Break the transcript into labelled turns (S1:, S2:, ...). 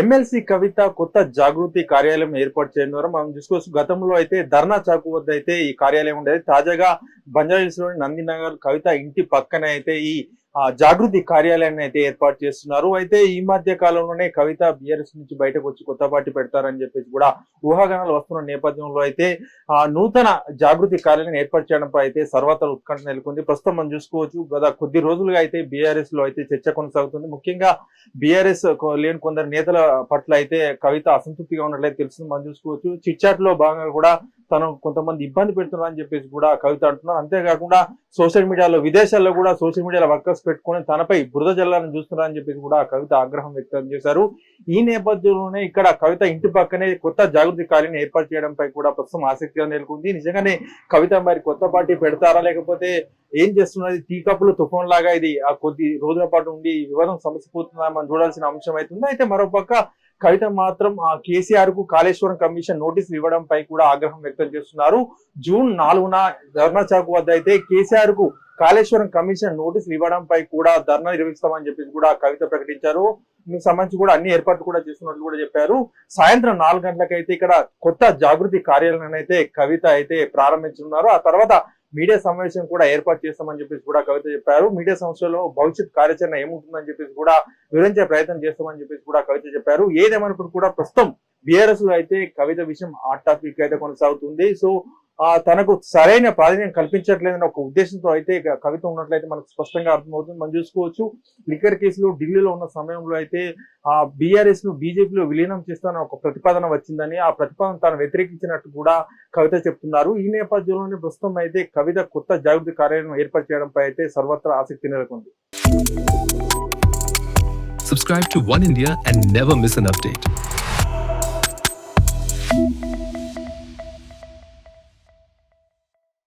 S1: MLC కవిత కొత్త జాగృతి కార్యాలయం ఏర్పాటు చేయడం ద్వారా మనం చూసుకోవచ్చు. గతంలో అయితే ధర్నా చాకు వద్ద అయితే ఈ కార్యాలయం ఉండేది. తాజాగా బంజారాహిల్స్ నందినగర్ కవిత ఇంటి పక్కనే అయితే ఈ జాగృతి కార్యాలయాన్ని అయితే ఏర్పాటు చేస్తున్నారు. అయితే ఈ మధ్య కాలంలోనే కవిత బిఆర్ఎస్ నుంచి బయటకు వచ్చి కొత్త పార్టీ పెడతారని చెప్పేసి కూడా ఊహాగానాలు వస్తున్న నేపథ్యంలో అయితే ఆ నూతన జాగృతి కార్యాలయం ఏర్పాటు చేయడంపై అయితే సర్వత్రా ఉత్కంఠ నెలకొంది. ప్రస్తుతం మనం చూసుకోవచ్చు గత కొద్ది రోజులుగా అయితే బీఆర్ఎస్లో అయితే చర్చ కొనసాగుతుంది. ముఖ్యంగా బీఆర్ఎస్ లేని కొందరు నేతల పట్ల అయితే కవిత అసంతృప్తిగా ఉన్నట్లయితే తెలుస్తుంది. మనం చూసుకోవచ్చు చిట్చాట్లో భాగంగా కూడా తను కొంతమంది ఇబ్బంది పెడుతున్నారని చెప్పేసి కూడా కవిత అంటున్నారు. అంతేకాకుండా సోషల్ మీడియాలో విదేశాల్లో కూడా సోషల్ మీడియాలో వర్కర్స్ పెట్టుకొని తనపై బురద జల్లాలని చూస్తున్నారని చెప్పేసి కూడా కవిత ఆగ్రహం వ్యక్తం చేశారు. ఈ నేపథ్యంలోనే ఇక్కడ కవిత ఇంటి పక్కనే కొత్త జాగృతి కార్యాలయం ఏర్పాటు చేయడంపై కూడా ప్రస్తుతం ఆసక్తిగా నెలకొంది. నిజంగానే కవిత మరి కొత్త పార్టీ పెడతారా లేకపోతే ఏం చేస్తున్నది? టీ కప్పులు తుఫాన్ లాగా ఇది ఆ కొద్ది రోజుల పాటు ఉండి వివాదం సమసిపోతుందా మనం చూడాల్సిన అంశం అవుతుంది అయితే మరోపక్క కవిత మాత్రం ఆ కేసీఆర్కు కాళేశ్వరం కమిషన్ నోటీసులు ఇవ్వడంపై కూడా ఆగ్రహం వ్యక్తం చేస్తున్నారు. జూన్ నాలుగున ధర్నా చౌక్ వద్ద అయితే కేసీఆర్కు కాళేశ్వరం కమిషన్ నోటీసులు ఇవ్వడంపై కూడా ధర్నా నిర్వహిస్తామని చెప్పేసి కూడా కవిత ప్రకటించారు. దీనికి సంబంధించి కూడా అన్ని ఏర్పాట్లు కూడా చేస్తున్నట్లు కూడా చెప్పారు. సాయంత్రం నాలుగు గంటలకైతే ఇక్కడ కొత్త జాగృతి కార్యాలయం అయితే కవిత అయితే ప్రారంభించనున్నారు. ఆ తర్వాత మీడియా సమావేశం కూడా ఏర్పాటు చేస్తామని చెప్పేసి కూడా కవిత చెప్పారు. మీడియా సంస్థలో భవిష్యత్ కార్యాచరణ ఏముంటుందని చెప్పేసి కూడా వివరించే ప్రయత్నం చేస్తామని చెప్పేసి కూడా కవిత చెప్పారు. ఏదేమన్నప్పుడు కూడా ప్రస్తుతం బీఆర్ఎస్లో అయితే కవిత విషయం హాట్ టాపిక్ అయితే కొనసాగుతుంది. సో తనకు సరైన ప్రాధాన్యం కల్పించట్లేదని ఒక ఉద్దేశంతో అయితే కవిత ఉన్నట్లయితే మనకు స్పష్టంగా అర్థమవుతుంది. మనం చూసుకోవచ్చు లిక్కర్ కేసులో ఢిల్లీలో ఉన్న సమయంలో అయితే ఆ బీఆర్ఎస్ను బీజేపీలో విలీనం చేస్తానని ఒక ప్రతిపాదన వచ్చిందని ఆ ప్రతిపాదన తాను వ్యతిరేకించినట్టు కూడా కవిత చెప్తున్నారు. ఈ నేపథ్యంలోనే ప్రస్తుతం అయితే కవిత కొత్త జాగృతి కార్యాలయం ఏర్పాటు చేయడంపై అయితే సర్వత్రా ఆసక్తి నెలకొంది.
S2: Subscribe to One India and never miss an update.